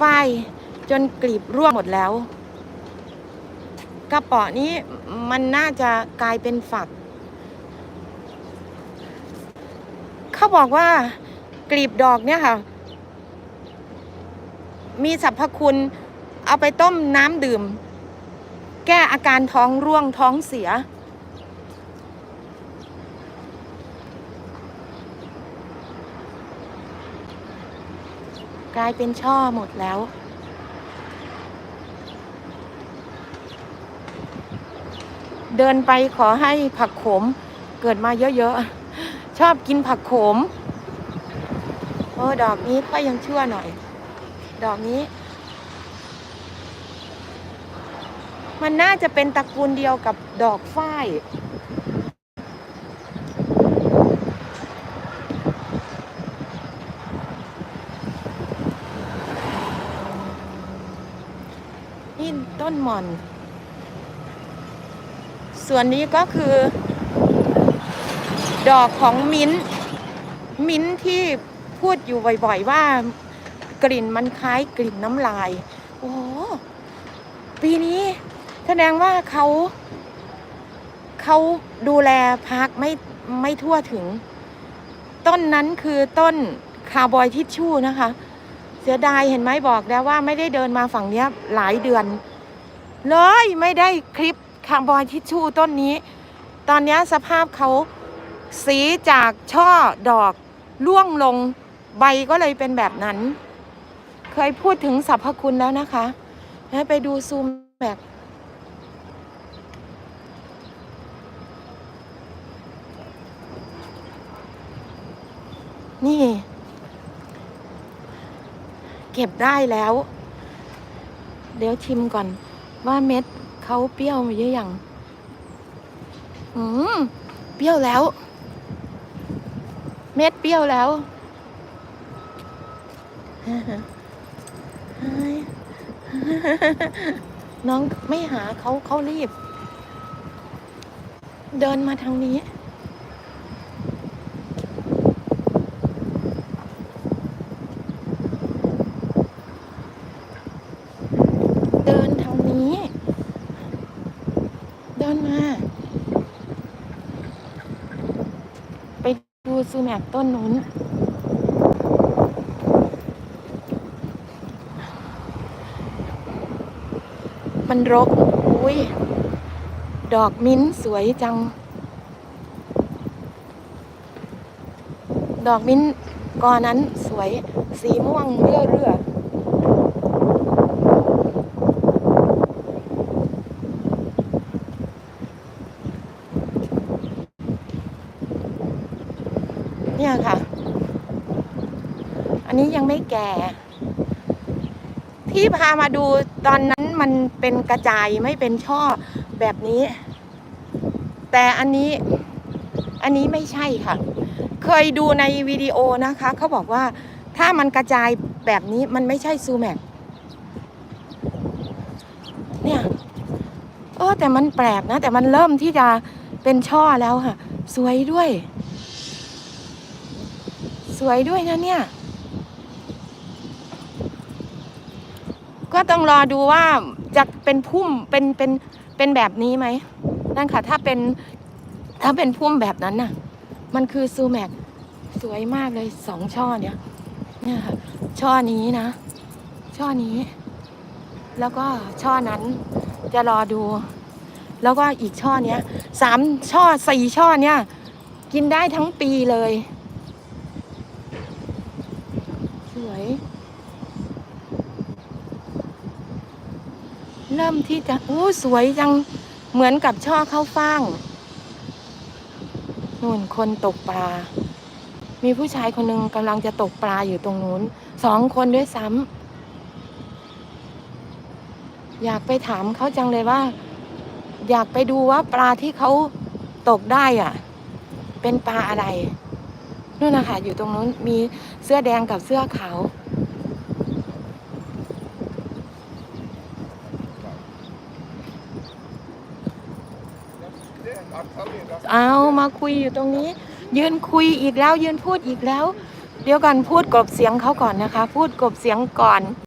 ฝ้ายจนกลีบร่วงหมดแล้ว กระป๋อนี้มันน่าจะกลายเป็นฝัก เขาบอกว่ากลีบดอกเนี่ยค่ะ มีสรรพคุณเอาไปต้มน้ำดื่ม แก้อาการท้องร่วงท้องเสีย กลายเป็นช่อหมดแล้ว เดินไปขอให้ผักโขมเกิดมาเยอะๆ ชอบกินผักโขม โอ้ดอกนี้ก็ยังชั่วหน่อย ดอกนี้ มันน่าจะเป็นตระกูลเดียวกับดอกฝ้าย นี่ ต้นหม่อน ส่วนนี้ก็คือ ดอกของมิ้น มิ้นที่พูดอยู่บ่อยๆว่ากลิ่นมันคล้ายกลิ่นน้ำลาย โอ้ปีนี้แสดงว่าเขาเขาดูแลพักไม่ไม่ทั่วถึง ต้นนั้นคือต้นคาร์บอยทิชชู่นะคะ เสียดายเห็นไหมบอกแล้วว่าไม่ได้เดินมาฝั่งนี้หลายเดือน เลยไม่ได้คลิปคาร์บอยทิชชู่ต้นนี้ ตอนนี้สภาพเขาสีจากช่อดอกร่วงลงใบก็เลยเป็นแบบนั้น เคยพูดถึงสรรพคุณแล้วนะคะให้ไปดูซูมแบบนี่ เก็บได้แล้ว เดี๋ยวชิมก่อน ว่าเม็ดเขาเปรี้ยวมาเยอะยังอืมเปรี้ยวแล้ว เม็ดเปรี้ยวแล้วน้องไม่หาเขาเขารีบ เดินมาทางนี้ เดินทางนี้ เดินมา ไป ดูซูแมกต้นนู้นมันรก อุ้ย ดอกมิ้นสวยจัง ดอกมิ้นกอนั้นสวย สีม่วงเรื่อเรื่อ เนี่ยค่ะ อันนี้ยังไม่แก่ ที่พามาดูตอนนั้นมันเป็นกระจายไม่เป็นช่อแบบนี้ แต่อันนี้อันนี้ไม่ใช่ค่ะ เคยดูในวิดีโอนะคะ เขาบอกว่าถ้ามันกระจายแบบนี้มันไม่ใช่ซูแมกเนี่ยเออแต่มันแปลกนะ แต่มันเริ่มที่จะเป็นช่อแล้วค่ะ สวยด้วย สวยด้วยนะเนี่ย ก็ต้องรอดูว่าจะเป็นพุ่มเป็นเป็นเป็นแบบนี้ไหมนั่นค่ะ ถ้าเป็นถ้าเป็นพุ่มแบบนั้นน่ะ มันคือซูแมกสวยมากเลยสองช่อเนี่ย เนี่ยค่ะช่อนี้นะ ช่อนี้ แล้วก็ช่อนั้นจะรอดู แล้วก็อีกช่อเนี้ยสามช่อสี่ช่อเนี่ย กินได้ทั้งปีเลย ส วยเริ่มที่จะอู้สวยจัง เหมือนกับช่อข้าวฟ่าง นู่นคนตกปลา มีผู้ชายคนหนึ่งกำลังจะตกปลาอยู่ตรงนู้น สองคนด้วยซ้ำ อยากไปถามเขาจังเลยว่า อยากไปดูว่าปลาที่เขาตกได้อะ เป็นปลาอะไร นู่นนะคะอยู่ตรงนู้นมีเสื้อแดงกับเสื้อขาวเอามาคุยอยู่ตรงนี้ ยืนคุยอีกแล้วยืนพูดอีกแล้ว เดี๋ยวกันพูดกลบเสียงเขาก่อนนะคะ พูดกลบเสียงก่อน